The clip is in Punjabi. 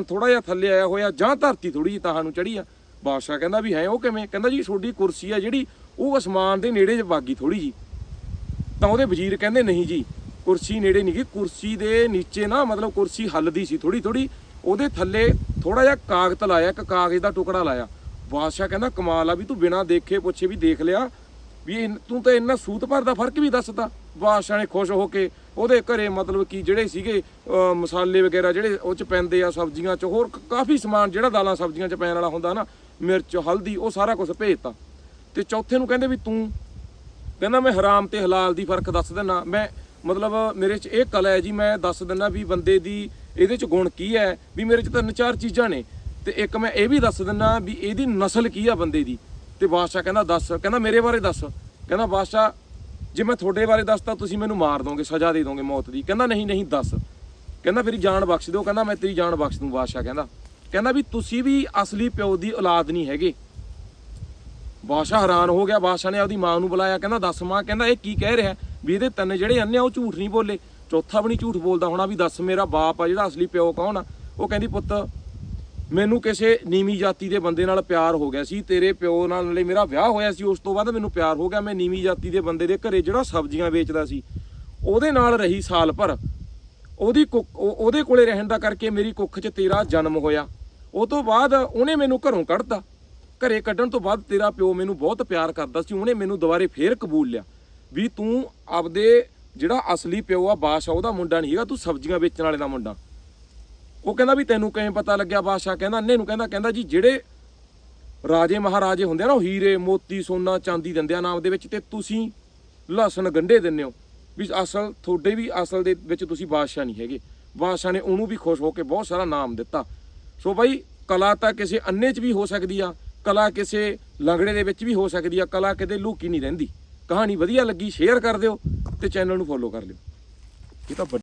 ਥੋੜਾ ਜਿਹਾ ਥੱਲੇ ਆਇਆ ਹੋਇਆ, ਜਾਂ ਧਰਤੀ ਥੋੜੀ ਜਿਹੀ ਤਾਹਾਂ ਨੂੰ ਚੜੀ ਆ। ਬਾਦਸ਼ਾਹ ਕਹਿੰਦਾ ਵੀ ਹੈ ਉਹ ਕਿਵੇਂ? ਕਹਿੰਦਾ ਜੀ ਤੁਹਾਡੀ ਕੁਰਸੀ ਆ ਜਿਹੜੀ, ਉਹ ਅਸਮਾਨ ਦੇ ਨੇੜੇ ਚ ਵਾਗੀ ਥੋੜੀ ਜੀ ਤਾਂ ਉਹਦੇ ਵਜ਼ੀਰ ਕਹਿੰਦੇ, ਨਹੀਂ ਜੀ, ਕੁਰਸੀ ਨੇੜੇ ਨਹੀਂ ਗਈ। ਕੁਰਸੀ ਦੇ ਨੀਚੇ ਨਾ, ਮਤਲਬ ਕੁਰਸੀ ਹੱਲਦੀ ਸੀ ਥੋੜੀ ਥੋੜੀ ਉਹਦੇ ਥੱਲੇ ਥੋੜਾ ਜਿਹਾ ਕਾਗਜ਼ ਲਾਇਆ, ਇੱਕ ਕਾਗਜ਼ ਦਾ ਟੁਕੜਾ ਲਾਇਆ। ਬਾਦਸ਼ਾਹ ਕਹਿੰਦਾ, ਕਮਾਲ ਆ ਵੀ ਤੂੰ ਬਿਨਾਂ ਦੇਖੇ ਪੁੱਛੇ ਵੀ ਦੇਖ ਲਿਆ। ਵੀ ਇਨ- ਤੂੰ ਤਾਂ ਇੰਨਾ ਸੂਤ ਭਰ ਦਾ ਫ਼ਰਕ ਵੀ ਦੱਸਦਾ। ਬਾਦਸ਼ਾਹ ਨੇ ਖੁਸ਼ ਹੋ ਕੇ ਉਹਦੇ ਘਰੇ ਮਤਲਬ ਕਿ ਜਿਹੜੇ ਸੀਗੇ ਮਸਾਲੇ ਵਗੈਰਾ ਜਿਹੜੇ ਉਹ ਚ ਪੈਂਦੇ ਆ, ਸਬਜ਼ੀਆਂ ਚ, ਹੋਰ ਕਾਫੀ ਸਮਾਨ ਜਿਹੜਾ ਦਾਲਾਂ ਸਬਜ਼ੀਆਂ ਚ ਪੈਣ ਵਾਲਾ ਹੁੰਦਾ ਨਾ, ਮਿਰਚ, ਹਲਦੀ, ਉਹ ਸਾਰਾ ਕੁਝ ਭੇਜਤਾ। ਤੇ ਚੌਥੇ ਨੂੰ ਕਹਿੰਦੇ ਵੀ ਤੂੰ, ਕਹਿੰਦਾ ਮੈਂ ਹਰਾਮ ਤੇ ਹਲਾਲ ਦੀ ਫ਼ਰਕ ਦੱਸ ਦਿੰਨਾ। ਮੈਂ ਮਤਲਬ ਮੇਰੇ 'ਚ ਇਹ ਕਲਾ ਹੈ ਜੀ, ਮੈਂ ਦੱਸ ਦਿੰਨਾ ਵੀ ਬੰਦੇ ਦੀ ਇਹਦੇ 'ਚ ਗੁਣ ਕੀ ਹੈ, ਵੀ ਮੇਰੇ 'ਚ ਤਿੰਨ ਚਾਰ ਚੀਜ਼ਾਂ ਨੇ। ਤੇ ਇੱਕ ਮੈਂ ਇਹ ਵੀ ਦੱਸ ਦਿੰਨਾ ਵੀ ਇਹਦੀ ਨਸਲ ਕੀ ਆ ਬੰਦੇ ਦੀ। ਤੇ ਬਾਦਸ਼ਾਹ ਕਹਿੰਦਾ, ਦੱਸ, ਕਹਿੰਦਾ ਮੇਰੇ ਬਾਰੇ ਦੱਸ। ਕਹਿੰਦਾ ਬਾਦਸ਼ਾਹ ਜੇ ਮੈਂ ਤੁਹਾਡੇ ਬਾਰੇ ਦੱਸਤਾ ਤੁਸੀਂ ਮੈਨੂੰ ਮਾਰ ਦੋਗੇ, ਸਜ਼ਾ ਦੇ ਦੋਗੇ ਮੌਤ ਦੀ। ਕਹਿੰਦਾ, ਨਹੀਂ ਨਹੀਂ, ਦੱਸ। ਕਹਿੰਦਾ, ਮੇਰੀ ਜਾਨ ਬਖਸ਼ ਦਿਓ। ਕਹਿੰਦਾ, ਮੈਂ ਤੇਰੀ ਜਾਨ ਬਖਸ਼ ਦੂੰ, ਬਾਦਸ਼ਾਹ ਕਹਿੰਦਾ। ਕਹਿੰਦਾ ਵੀ, ਤੁਸੀਂ ਵੀ ਅਸਲੀ ਪਿਓ ਦੀ ਔਲਾਦ ਨਹੀਂ ਹੈਗੇ। ਬਾਦਸ਼ਾਹ ਹੈਰਾਨ ਹੋ ਗਿਆ। ਬਾਦਸ਼ਾਹ ਨੇ ਆਪਦੀ ਮਾਂ ਨੂੰ ਬੁਲਾਇਆ। ਕਹਿੰਦਾ, ਦੱਸ ਮਾਂ। ਕਹਿੰਦਾ, ਇਹ ਕੀ ਕਹਿ ਰਿਹਾ? ਵੀ ਇਹਦੇ ਤਿੰਨ ਜਿਹੜੇ ਅੰਨੇ ਆ, ਉਹ ਝੂਠ ਨਹੀਂ ਬੋਲੇ। ਚੌਥਾ ਵੀ ਨਹੀਂ ਝੂਠ ਬੋਲਦਾ ਹੋਣਾ ਵੀ, ਦੱਸ ਮੇਰਾ ਬਾਪ ਆ, ਜਿਹੜਾ ਅਸਲੀ ਪਿਓ ਕੌਣ ਆ? ਉਹ ਕਹਿੰਦੀ, ਪੁੱਤ ਮੈਨੂੰ ਕਿਸੇ ਨੀਵੀਂ ਜਾਤੀ ਦੇ ਬੰਦੇ ਨਾਲ ਪਿਆਰ ਹੋ ਗਿਆ ਸੀ, ਤੇਰੇ ਪਿਓ ਨਾਲ ਨਾਲੇ ਮੇਰਾ ਵਿਆਹ ਹੋਇਆ ਸੀ, ਉਸ ਤੋਂ ਬਾਅਦ ਮੈਨੂੰ ਪਿਆਰ ਹੋ ਗਿਆ, ਮੈਂ ਨੀਵੀਂ ਜਾਤੀ ਦੇ ਬੰਦੇ ਦੇ ਘਰੇ ਜਿਹੜਾ ਸਬਜ਼ੀਆਂ ਵੇਚਦਾ ਸੀ, ਉਹਦੇ ਨਾਲ ਰਹੀ ਸਾਲ ਭਰ। ਉਹਦੀ ਕੁੱਖ ਉਹਦੇ ਕੋਲੇ ਰਹਿਣ ਦਾ ਕਰਕੇ ਮੇਰੀ ਕੁੱਖ 'ਚ ਤੇਰਾ ਜਨਮ ਹੋਇਆ। ਉਹ ਤੋਂ ਬਾਅਦ ਉਹਨੇ ਮੈਨੂੰ ਘਰੋਂ ਕੱਢਤਾ। ਘਰੇ ਕੱਢਣ ਤੋਂ ਬਾਅਦ ਤੇਰਾ ਪਿਓ ਮੈਨੂੰ ਬਹੁਤ ਪਿਆਰ ਕਰਦਾ ਸੀ, ਉਹਨੇ ਮੈਨੂੰ ਦੁਬਾਰੇ ਫੇਰ ਕਬੂਲ ਲਿਆ। ਵੀ ਤੂੰ ਆਪਦੇ ਜਿਹੜਾ ਅਸਲੀ ਪਿਓ ਆ, ਬਾਦਸ਼ਾਹ, ਉਹਦਾ ਮੁੰਡਾ ਨਹੀਂ ਹੈਗਾ, ਤੂੰ ਸਬਜ਼ੀਆਂ ਵੇਚਣ ਵਾਲੇ ਦਾ ਮੁੰਡਾ। ਉਹ ਕਹਿੰਦਾ ਵੀ ਤੈਨੂੰ ਕਿਵੇਂ ਪਤਾ ਲੱਗਿਆ ਬਾਦਸ਼ਾਹ ਕਹਿੰਦਾ, ਅੰਨੇ ਨੂੰ ਕਹਿੰਦਾ ਕਹਿੰਦਾ ਜੀ ਜਿਹੜੇ ਰਾਜੇ ਮਹਾਰਾਜੇ ਹੁੰਦੇ ਆ ਨਾ, ਉਹ ਹੀਰੇ, ਮੋਤੀ, ਸੋਨਾ, ਚਾਂਦੀ ਦਿੰਦੇ ਆ ਨਾਮ ਦੇ ਵਿੱਚ ਤੇ ਤੁਸੀਂ ਲਸਣ ਗੰਢੇ ਦਿੰਦੇ ਹੋ। ਵੀ ਅਸਲ ਤੁਹਾਡੇ ਵੀ ਅਸਲ ਦੇ ਵਿੱਚ ਤੁਸੀਂ ਬਾਦਸ਼ਾਹ ਨਹੀਂ ਹੈਗੇ। ਬਾਦਸ਼ਾਹ ਨੇ ਉਹਨੂੰ ਵੀ ਖੁਸ਼ ਹੋ ਕੇ ਬਹੁਤ ਸਾਰਾ ਨਾਮ ਦਿੱਤਾ। ਸੋ ਬਾਈ, ਕਲਾ ਤਾਂ ਕਿਸੇ ਅੰਨੇ 'ਚ ਵੀ ਹੋ ਸਕਦੀ ਆ, ਕਲਾ ਕਿਸੇ ਲੰਗੜੇ ਦੇ ਵਿੱਚ ਵੀ ਹੋ ਸਕਦੀ ਆ, ਕਲਾ ਕਿਤੇ ਲੁਕੀ ਨਹੀਂ ਰਹਿੰਦੀ। ਕਹਾਣੀ ਵਧੀਆ ਲੱਗੀ, ਸ਼ੇਅਰ ਕਰ ਦਿਓ ਤੇ ਚੈਨਲ ਨੂੰ ਫੋਲੋ ਕਰ ਲਿਓ। ਇਹ ਤਾਂ ਵੱਡੀ